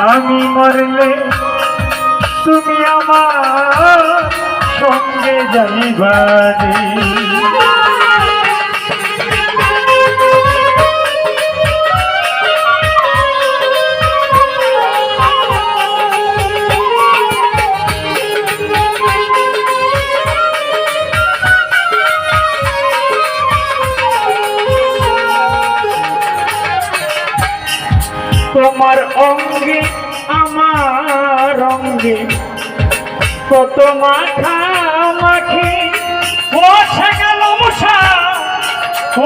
আমি মরলে তুমি আমার সঙ্গে যাইবানি। তোমার অঙ্গে, আমার অঙ্গে। কত মাখা মাখি, বসে গেল মশা।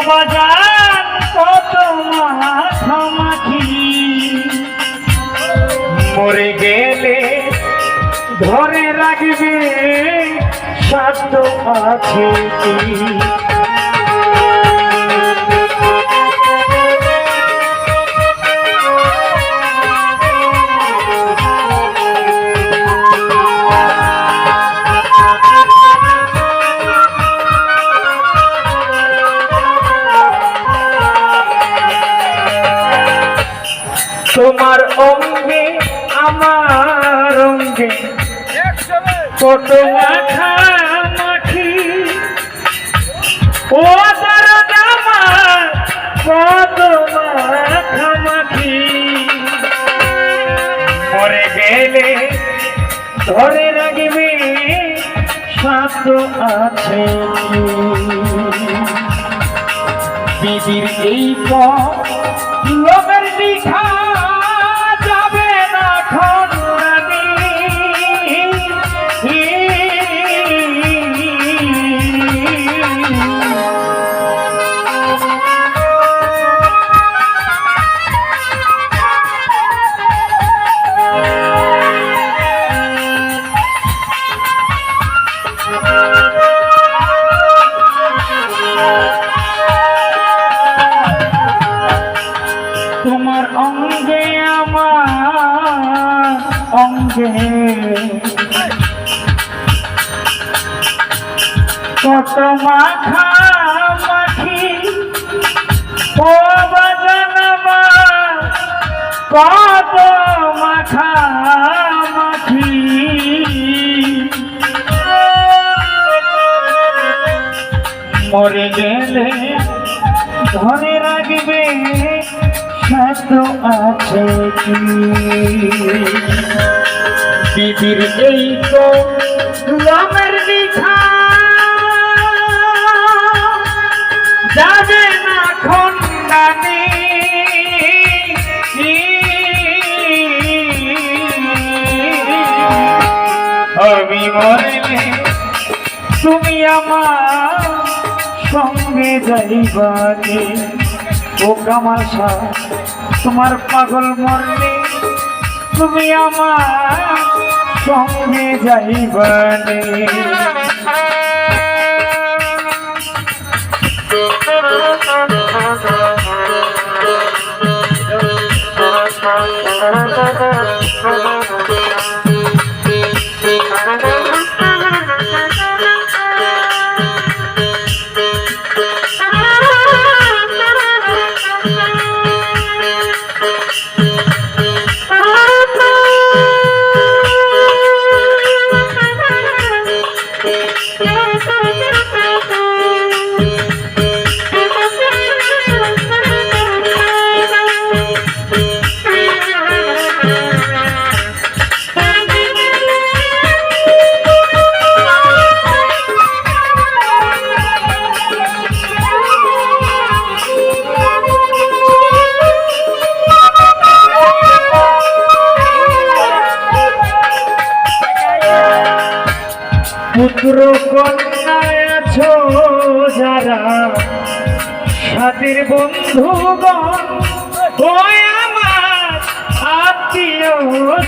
বাজার কত মাখা মাখি। মরে গেলে ধরে রাখবে স্বাস্থ্য আছে কি? তোমার অঙ্গে, আমার অঙ্গে। কত মাখা মাখি ও জামা, কত মাখা মাখি মরে গেলে ধরে রাখবে স্বাস্থ্য আছে। দিদির এই লোকের দিঘা আমার কত মাখা মাখি ও বাজানামা কত মাখা মাখি মরে গেলে ধরে স্বাস্থ্য আছে দিদির এই তো রমের লিখা যাবে না খন্ডানি। আমি মরলে তুমি আমার সঙ্গে যাইবানি। ও কামাল শাহ তোমার পাগল মরলে তুমি আমার সঙ্গে যাইবানি। পুত্র Thank you. যারা সাথীর বন্ধুগণ ওই আমার আত্মীয়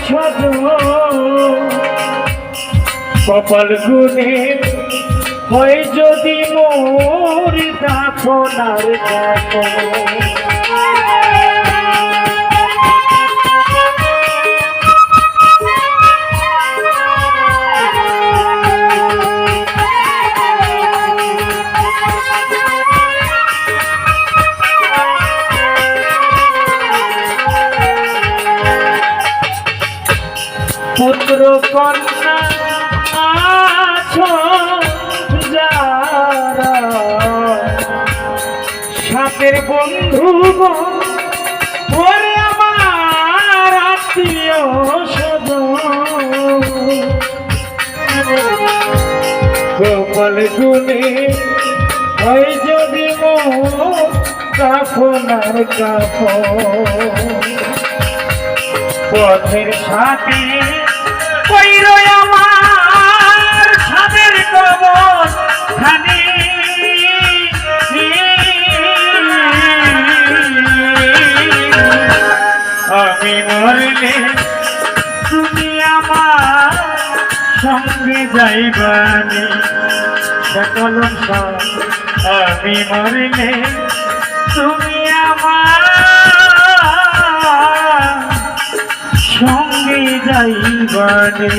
স্বজন। কপাল গুনে হয় যদি মোর দাফনার দেখো পুত্র কন্যা আছো যারা। সাথের বন্ধু ওরে আমার আত্মীয় গোপাল গুনে হয় যদি কাফনার কাপ পথের সাথে আমার সাদের আমি মরলে তুমি আমার সঙ্গে যাইবানি সকল আমি মরলে তুমি আমার সঙ্গে যাইবানি।